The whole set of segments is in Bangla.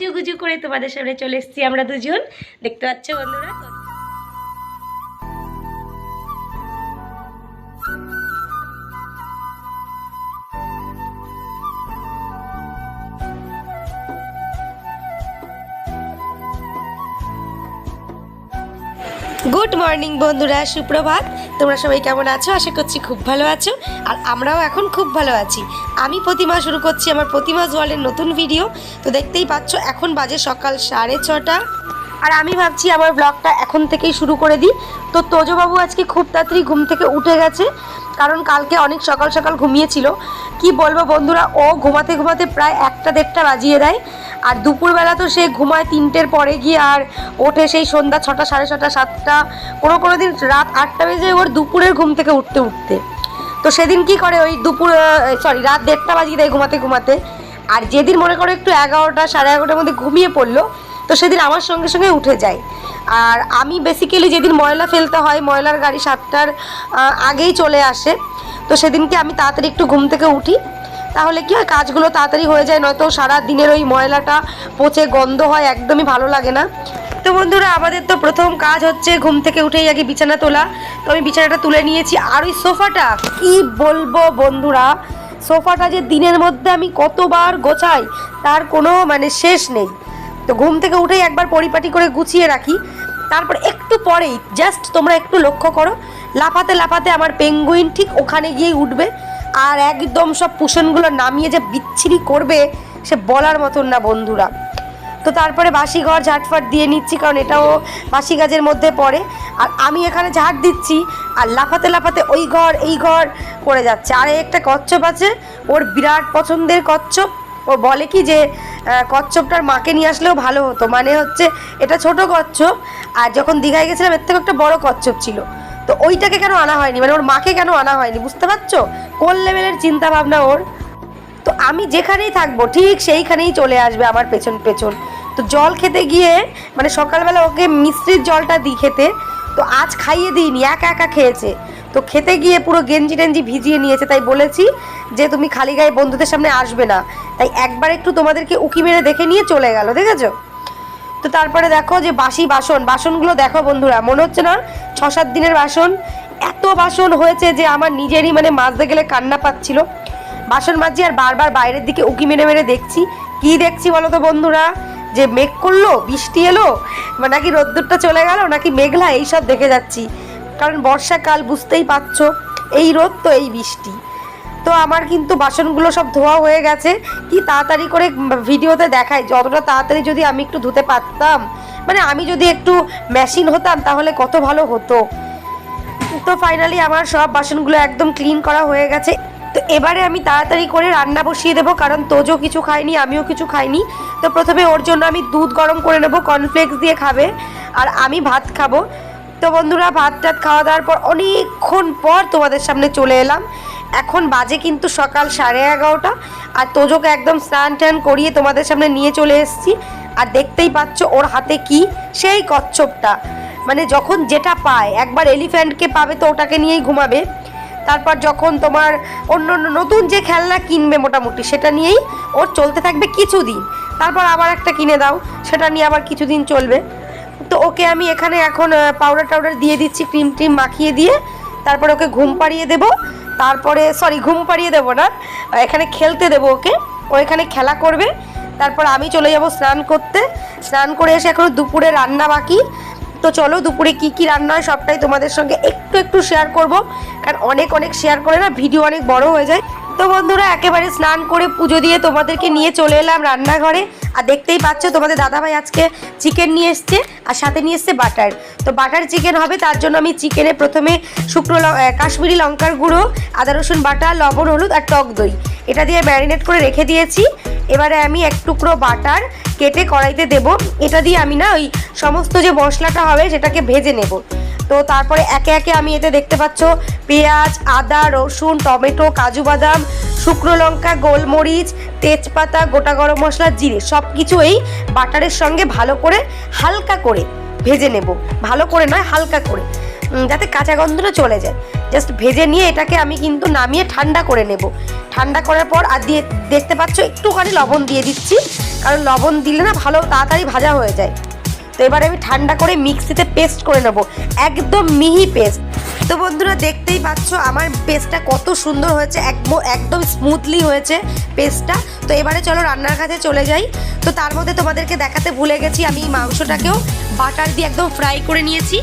গুজু করে তোমাদের সামনে চলে এসেছি আমরা দুজন। দেখতে পাচ্ছ বন্ধুরা গুড মর্নিং বন্ধুরা, সুপ্রভাত। তোমরা সবাই কেমন আছো? আশা করছি খুব ভালো আছো। আর আমরাও এখন খুব ভালো আছি। আমি প্রতিমা শুরু করছি আমার প্রতিমা জলের নতুন ভিডিও তো দেখতেই পাচ্ছ, এখন বাজে সকাল সাড়ে ছটা। আর আমি ভাবছি আমার ব্লগটা এখন থেকেই শুরু করে দিই। তো তোজবাবু আজকে খুব তাড়াতাড়ি ঘুম থেকে উঠে গেছে। কারণ কালকে অনেক সকাল সকাল ঘুমিয়েছিল। কি বলব বন্ধুরা, ও ঘুমাতে ঘুমাতে প্রায় একটা দেড়টা বাজিয়ে দেয়। আর দুপুরবেলা তো সে ঘুমায় তিনটের পরে গিয়ে আর ওঠে সেই সন্ধ্যা ছটা, সাড়ে ছটা, সাতটা, কোনো কোনো দিন রাত আটটা বেজে ওর দুপুরের ঘুম থেকে উঠতে উঠতে। তো সেদিন কি করে ওই দুপুর সরি রাত দেড়টা বাজিয়ে দেয় ঘুমাতে ঘুমাতে। আর যেদিন মনে করো একটু এগারোটা, সাড়ে এগারোটার মধ্যে ঘুমিয়ে পড়ল, তো সেদিন আমার সঙ্গে সঙ্গে উঠে যায়। আর আমি বেসিক্যালি যেদিন ময়লা ফেলতে হয়, ময়লার গাড়ি সাতটার আগেই চলে আসে। তো সেদিনকে আমি তাড়াতাড়ি একটু ঘুম থেকে উঠি। তাহলে কি হয়, কাজগুলো তাড়াতাড়ি হয়ে যায়, নয়তো সারা দিনের ওই ময়লাটা পচে গন্ধ হয়, একদমই ভালো লাগে না। তো বন্ধুরা, আমাদের তো প্রথম কাজ হচ্ছে ঘুম থেকে উঠেই আগে বিছানা তোলা। তো আমি বিছানাটা তুলে নিয়েছি, আর ওই সোফাটা, কি বলব বন্ধুরা? সোফাটা যে দিনের মধ্যে আমি কতবার গোছাই, তার কোনো মানে শেষ নেই। তো ঘুম থেকে উঠেই একবার পরিপাটি করে গুছিয়ে রাখি। তারপর একটু পরেই জাস্ট তোমরা একটু লক্ষ্য করো, লাফাতে লাফাতে আমার পেঙ্গুইন ঠিক ওখানে গিয়েই উঠবে। আর একদম সব পুষণগুলো নামিয়ে যে বিচ্ছিরি করবে সে বলার মতন না বন্ধুরা। তো তারপরে বাসি ঘর ঝাটফাট দিয়ে নিচ্ছি, কারণ এটাও বাসি গাছের মধ্যে পড়ে। আর আমি এখানে ঝাড় দিচ্ছি, আর লাফাতে লাফাতে ওই ঘর, এই ঘর করে যাচ্ছে। আর একটা কচ্ছপ আছে, ওর বিরাট পছন্দের কচ্ছপ। ও বলে কি যে কচ্ছপটার মাকে নিয়ে আসলেও ভালো হতো। মানে হচ্ছে, এটা ছোট কচ্ছপ, আর যখন দীঘায় গেছিলাম, এর থেকে একটা বড় কচ্ছপ ছিল। তো ওইটাকে কেন আনা হয়নি? মানে ওর মাকে কেন আনা হয়নি? বুঝতে পারছ? কোন লেভেলের চিন্তা ভাবনা ওর? তো আমি যেখানেই থাকব, ঠিক সেইখানেই চলে আসবে আমার পেছন পেছন। তো জল খেতে গিয়ে মানে সকালবেলা ওকে মিষ্টির জলটা দিই খেতে, তো আজ খাইয়ে দিইনি, একা একা খেয়েছে। তো খেতে গিয়ে পুরো গেঞ্জি টেঞ্জি ভিজিয়ে নিয়েছে, তাই বলেছি যে তুমি খালি গায়ে বন্ধুদের সামনে আসবে না। তাই একবার একটু তোমাদেরকে উকি মেরে দেখে নিয়ে চলে গেল, দেখেছ? তো তারপরে দেখো যে বাসি বাসন, বাসনগুলো দেখো বন্ধুরা, মনে হচ্ছে না ছ সাত দিনের বাসন? এত বাসন হয়েছে যে আমার নিজেরই মানে মাজতে গেলে কান্না পাচ্ছিল। বাসন মাজি আর বারবার বাইরের দিকে উকি মেরে মেরে দেখছি। কি দেখছি বলো তো বন্ধুরা? যে মেঘ করল, বৃষ্টি এলো নাকি রোদ্দুরটা চলে গেল, নাকি মেঘলা, এইসব দেখে যাচ্ছি। কারণ বর্ষাকাল, বুঝতেই পারছ, এই রোদ তো এই বৃষ্টি। তো আমার কিন্তু বাসনগুলো সব ধোয়া হয়ে গেছে। কি তাড়াতাড়ি করে ভিডিওতে দেখাই যতটা তাড়াতাড়ি যদি আমি একটু ধুতে পারতাম। মানে আমি যদি একটু মেশিন হতাম, তাহলে কত ভালো হতো। তো ফাইনালি আমার সব বাসনগুলো একদম ক্লিন করা হয়ে গেছে। তো এবারে আমি তাড়াতাড়ি করে রান্না বসিয়ে দেবো, কারণ তোজও কিছু খায়নি, আমিও কিছু খাইনি। তো প্রথমে ওর জন্য আমি দুধ গরম করে নেব কর্নফ্লেক্স দিয়ে খাবে, আর আমি ভাত খাব। তো বন্ধুরা ভাত টাত খাওয়া দাওয়ার পর অনেকক্ষণ পর তোমাদের সামনে চলে এলাম। এখন বাজে কিন্তু সকাল সাড়ে এগারোটা। আর তোজোকে একদম স্নান টান করিয়ে তোমাদের সামনে নিয়ে চলে এসেছি। আর দেখতেই পাচ্ছ ওর হাতে কি? সেই কচ্ছপটা। মানে যখন যেটা পায়, একবার এলিফ্যান্টকে পাবে তো ওটাকে নিয়েই ঘুমাবে। তারপর যখন তোমার অন্য নতুন যে খেলনা কিনবে মোটামুটি, সেটা নিয়েই ওর চলতে থাকবে কিছুদিন। তারপর আবার একটা কিনে দাও, সেটা নিয়ে আবার কিছুদিন চলবে। তো ওকে আমি এখানে এখন পাউডার টাউডার দিয়ে দিচ্ছি ক্রিম ট্রিম মাখিয়ে দিয়ে। তারপর ওকে ঘুম পাড়িয়ে দেব। তারপরে সরি ঘুম পাড়িয়ে দেবো না। এখানে খেলতে দেবো ওকে। ও এখানে খেলা করবে। তারপর আমি চলে যাব স্নান করতে। স্নান করে এসে এখনও দুপুরে রান্না বাকি। তো চলো দুপুরে কি কি রান্না হয় সবটাই তোমাদের সঙ্গে একটু একটু শেয়ার করব। কারণ অনেক অনেক শেয়ার করে না ভিডিও অনেক বড় হয়ে যায়। তো বন্ধুরা, একেবারে স্নান করে পুজো দিয়ে তোমাদেরকে নিয়ে চলে এলাম রান্নাঘরে। আর দেখতেই পাচ্ছ, তোমাদের দাদাভাই আজকে চিকেন নিয়ে এসছে, আর সাথে নিয়ে এসছে বাটার তো বাটার চিকেন হবে, তার জন্য আমি চিকেনে প্রথমে শুকনো কাশ্মীরি লঙ্কার গুঁড়ো, আদা রসুন বাটা, লবণ, হলুদ আর টক দই। এটা দিয়ে ম্যারিনেট করে রেখে দিয়েছি। এবারে আমি এক টুকরো বাটার কেটে কড়াইতে দেব। এটা দিয়ে আমি না ওই সমস্ত যে মশলাটা হবে, সেটাকে ভেজে নেব। তো তারপরে একে একে আমি এতে দেখতে পাচ্ছ, পেঁয়াজ, আদা, রসুন, টমেটো, কাজু বাদাম, শুকনো লঙ্কা, গোলমরিচ, তেজপাতা, গোটা গরম মশলা, জিরে সব কিছু এই বাটারের সঙ্গে ভালো করে হালকা করে ভেজে নেব। ভালো করে নয়, হালকা করে। যাতে কাঁচা গন্ধটা চলে যায়। জাস্ট ভেজে নিয়ে এটাকে আমি কিন্তু নামিয়ে ঠান্ডা করে নেব। ঠান্ডা করার পর আর দিয়ে দেখতে পাচ্ছ, একটুখানি লবণ দিয়ে দিচ্ছি। কারণ লবণ দিলে না ভালো, তাড়াতাড়ি ভাজা হয়ে যায়। তো এবার আমি ঠান্ডা করে মিক্সিতে পেস্ট করে নেব। একদম মিহি পেস্ট। তো বন্ধুরা, দেখতেই পাচ্ছ আমার পেস্টটা কত সুন্দর হয়েছে, একদম স্মুথলি হয়েছে পেস্টটা। তো এবারে চলো রান্নার কাছে চলে যাই। তো তার মধ্যে তোমাদেরকে দেখাতে ভুলে গেছি, আমি মাংসটাকেও বাটার দিয়ে একদম ফ্রাই করে নিয়েছি।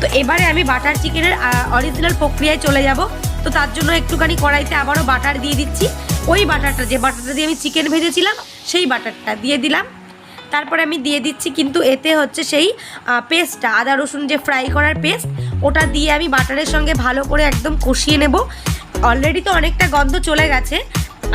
তো এবারে আমি বাটার চিকেনের অরিজিনাল প্রক্রিয়ায় চলে যাব। তো তার জন্য একটুখানি কড়াইতে আবারও বাটার দিয়ে দিচ্ছি। ওই বাটারটা, যে বাটারটা দিয়ে আমি চিকেন ভেজেছিলাম, সেই বাটারটা দিয়ে দিলাম। তারপরে আমি দিয়ে দিচ্ছি কিন্তু এতে হচ্ছে সেই পেস্টটা, আদা রসুন যে ফ্রাই করার পেস্ট, ওটা দিয়ে আমি বাটারের সঙ্গে ভালো করে একদম কষিয়ে নেব। অলরেডি তো অনেকটা গন্ধ চলে গেছে।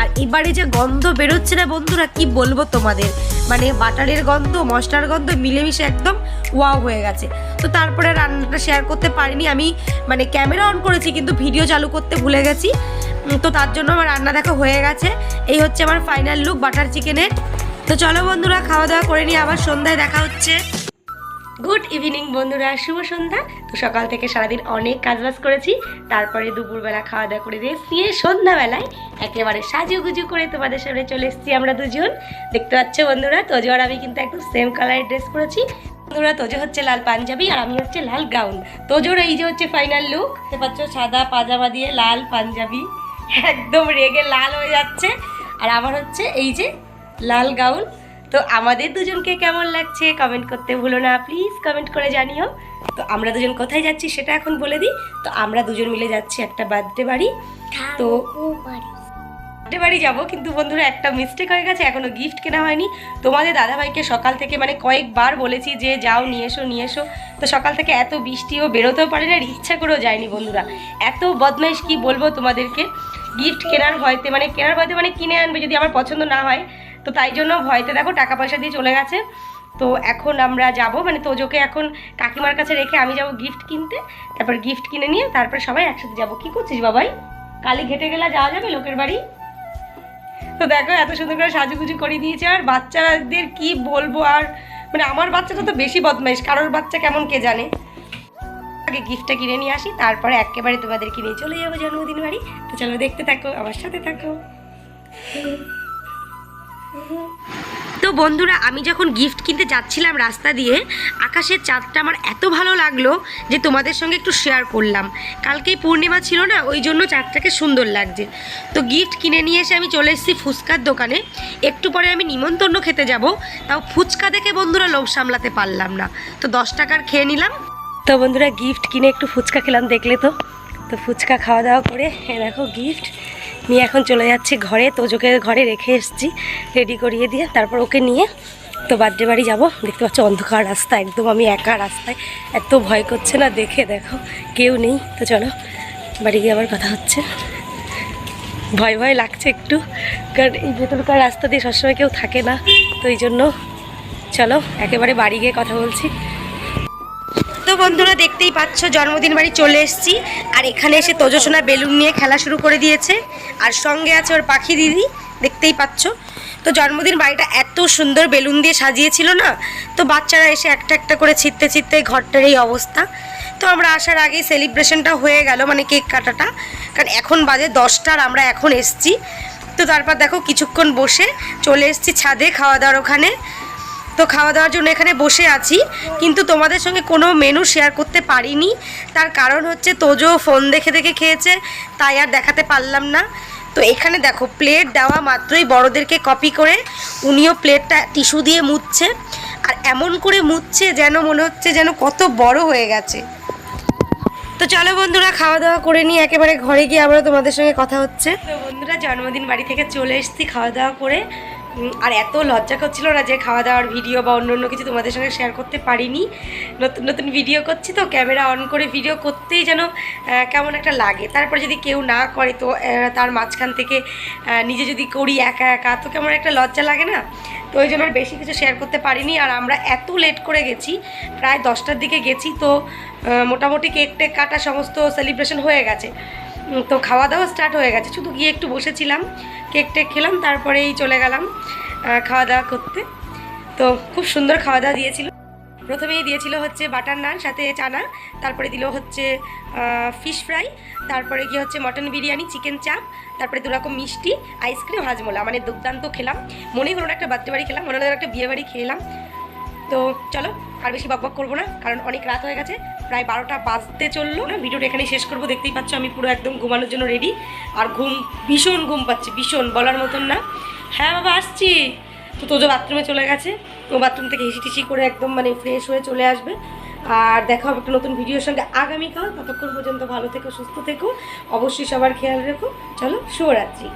আর এবারে যে গন্ধ বেরোচ্ছে না বন্ধুরা, কি বলব তোমাদের? মানে বাটারের গন্ধ, মশলার গন্ধ মিলেমিশে একদম ওয়াও হয়ে গেছে। তো তারপরে রান্নাটা শেয়ার করতে পারিনি। আমি মানে ক্যামেরা অন করেছি কিন্তু ভিডিও চালু করতে ভুলে গেছি। তো তার জন্য আমার রান্না দেখা হয়ে গেছে। এই হচ্ছে আমার ফাইনাল লুক বাটার চিকেনের তো চলো বন্ধুরা, খাওয়া দাওয়া করে নিয়ে আবার সন্ধ্যায় দেখা হচ্ছে। গুড ইভিনিং বন্ধুরা, শুভ সন্ধ্যা। তো সকাল থেকে সারাদিন অনেক কাজবাজ করেছি। তারপরে দুপুরবেলা খাওয়া দাওয়া করে রেস্ট নিয়ে সন্ধ্যাবেলায় একেবারে সাজুগুজু করে তোমাদের সামনে চলে এসেছি আমরা দুজন। দেখতে পাচ্ছ বন্ধুরা, তোজো আর আমি কিন্তু একদম সেম কালারের ড্রেস পরেছি। বন্ধুরা, তোজো হচ্ছে লাল পাঞ্জাবি আর আমি হচ্ছে লাল গাউন তোজোর এই যে হচ্ছে ফাইনাল লুক দেখতে পাচ্ছ সাদা পাজামা দিয়ে লাল পাঞ্জাবি। একদম রেগে লাল হয়ে যাচ্ছে। আর আমার হচ্ছে এই যে লাল গাউন। তো আমাদের দুজনকে কেমন লাগছে কমেন্ট করতে ভুলো না প্লিজ কমেন্ট করে জানিও। তো আমরা দুজন কোথায় যাচ্ছি সেটা এখন বলে দিই। তো আমরা দুজন মিলে যাচ্ছি একটা বার্থডে বাড়ি। তো বার্থডে বাড়ি। যাব কিন্তু বন্ধুরা একটা মিস্টেক হয়ে গেছে এখনও গিফট কেনা হয়নি। তোমাদের দাদাভাইকে সকাল থেকে মানে কয়েকবার বলেছি যে যাও নিয়ে এসো নিয়ে এসো। তো সকাল থেকে এত বৃষ্টিও বেরোতেও পারে না আর ইচ্ছা করেও যায়নি বন্ধুরা। এত বদমাইশ কি বলব তোমাদেরকে? গিফট কেনার হয়তে মানে কেনার ভয়তে মানে কিনে আনবে যদি আমার পছন্দ না হয়। তো তাই জন্য ভয়তে দেখো টাকা পয়সা দিয়ে চলে গেছে। তো এখন আমরা যাব মানে তোজোকে এখন কাকিমার কাছে রেখে আমি যাব গিফট কিনতে, তারপর গিফট কিনে নিয়ে তারপর সবাই একসাথে যাব। কি করছিস বাবাই? কালি ঘেটে গেলে যাওয়া যাবে লোকের বাড়ি? তো দেখো এত সুন্দর করে সাজুগুজু করে দিয়েছে, আর বাচ্চাদের কি বলব আর মানে আমার বাচ্চাটা তো বেশি বদমাইশ, কারোর বাচ্চা কেমন কে জানে? আগে গিফটটা কিনে নিয়ে আসি, তারপরে একেবারে তোমাদেরকে নিয়ে চলে যাব জন্মদিন বাড়ি। তো চলো দেখতে থাকো, আমার সাথে থাকো। তো বন্ধুরা, আমি যখন গিফট কিনতে যাচ্ছিলাম রাস্তা দিয়ে, আকাশের চাঁদটা আমার এত ভালো লাগল যে তোমাদের সঙ্গে একটু শেয়ার করলাম। কালকেই পূর্ণিমা ছিল না, ওই জন্য চাঁদটাকে সুন্দর লাগছে। তো গিফট কিনে নিয়ে এসে আমি চলে এসেছি ফুচকার দোকানে। একটু পরে আমি নিমন্ত্রণ খেতে যাব, তাও ফুচকা দেখে বন্ধুরা লোভ সামলাতে পারলাম না। তো দশ টাকার খেয়ে নিলাম। তো বন্ধুরা গিফট কিনে একটু ফুচকা খেলাম, দেখলে তো? তো ফুচকা খাওয়া দাওয়া করে দেখো গিফট নিয়ে এখন চলে যাচ্ছি ঘরে তোজোকে ঘরে রেখে এসেছি রেডি করিয়ে দিয়ে তারপর ওকে নিয়ে তো বার্থডে বাড়ি যাব। দেখতে পাচ্ছ অন্ধকার রাস্তা, একদম আমি একা রাস্তায়। এত ভয় করছে না, দেখে দেখো, কেউ নেই। তো চলো, বাড়ি গিয়ে আবার কথা হচ্ছে। ভয় ভয় লাগছে একটু, কারণ এই ভেতরকার রাস্তা দিয়ে সবসময় কেউ থাকে না। তো এই জন্য, চলো, একেবারে বাড়ি গিয়ে কথা বলছি। বন্ধুরা দেখতেই পাচ্ছ, জন্মদিন বাড়ি চলে এসেছি। আর এখানে এসে তোজসোনা বেলুন নিয়ে খেলা শুরু করে দিয়েছে। আর সঙ্গে আছে ওর পাখি দিদি, দেখতেই পাচ্ছ। তো জন্মদিন বাড়িটা এত সুন্দর বেলুন দিয়ে সাজিয়েছিল না? তো বাচ্চারা এসে একটা একটা করে ছিটতে ছিটতে ঘরটার এই অবস্থা। তো আমরা আসার আগেই সেলিব্রেশনটা হয়ে গেল মানে কেক কাটাটা। কারণ এখন বাজে দশটার আমরা এখন এসছি। তো তারপর দেখো, কিছুক্ষণ বসে চলে এসেছি ছাদে, খাওয়া দাওয়ার ওখানে। তো খাওয়া দাওয়ার জন্য এখানে বসে আছি, কিন্তু তোমাদের সঙ্গে কোনো মেনু শেয়ার করতে পারিনি। তার কারণ হচ্ছে তোজো ফোন দেখে দেখে খেয়েছে, তাই আর দেখাতে পারলাম না। তো এখানে দেখো প্লেট দেওয়া মাত্রই বড়দেরকে কপি করে, উনিও প্লেটটা টিস্যু দিয়ে মুছছে আর এমন করে মুছছে যেন মনে হচ্ছে যেন কত বড় হয়ে গেছে। তো চলো বন্ধুরা, খাওয়া দাওয়া করে নিয়ে একেবারে ঘরে গিয়ে আবারও তোমাদের সঙ্গে কথা হচ্ছে। তো বন্ধুরা, জন্মদিন বাড়ি থেকে চলে এসেছি খাওয়া দাওয়া করে। আর এত লজ্জা করছিল না যে খাওয়া দাওয়ার ভিডিও বা অন্য অন্য কিছু তোমাদের সঙ্গে শেয়ার করতে পারিনি। নতুন নতুন ভিডিও করছি তো ক্যামেরা অন করে ভিডিও করতেই যেন কেমন একটা লাগে। তারপরে যদি কেউ না করে তো তার মাঝখান থেকে নিজে যদি করি একা একা, তো কেমন একটা লজ্জা লাগে না? তো ওই জন্য আর বেশি কিছু শেয়ার করতে পারিনি। আর আমরা এত লেট করে গেছি, প্রায় দশটার দিকে গেছি তো মোটামুটি কেক টেক কাটা সমস্ত সেলিব্রেশন হয়ে গেছে। তো খাওয়া দাওয়া স্টার্ট হয়ে গেছে। শুধু গিয়ে একটু বসেছিলাম কেক টেক খেলাম, তারপরেই চলে গেলাম খাওয়া দাওয়া করতে। তো খুব সুন্দর খাওয়া দাওয়া দিয়েছিল। প্রথমেই দিয়েছিল হচ্ছে বাটার নান সাথে চানা, তারপরে দিল হচ্ছে ফিশ ফ্রাই তারপরে কি হচ্ছে মটন বিরিয়ানি চিকেন চাপ তারপরে দু রকম মিষ্টি আইসক্রিম হাজমোলা। মানে দুর্দান্ত খেলাম। মনে হলো একটা বার্থডে বাড়ি খেলাম, মনে হলো একটা বিয়ে বাড়ি খেলাম। তো চলো, আর বেশি বকবক করব না, কারণ অনেক রাত হয়ে গেছে, প্রায় বারোটা বাজতে চলল। না ভিডিওটা এখানেই শেষ করব, দেখতেই পাচ্ছ আমি পুরো একদম ঘুমানোর জন্য রেডি আর ঘুম, ভীষণ ঘুম পাচ্ছি, ভীষণ বলার মতন না। হ্যাঁ বাবা, আসছি। তো তোজো বাথরুমে চলে গেছে, তো বাথরুম থেকে হিসি টিসি করে একদম মানে ফ্রেশ হয়ে চলে আসবে। আর দেখা হবে একটা নতুন ভিডিওর সঙ্গে আগামীকাল। ততক্ষণ পর্যন্ত ভালো থেকো, সুস্থ থেকো, অবশ্যই সবার খেয়াল রেখো। চলো, শুভরাত্রি।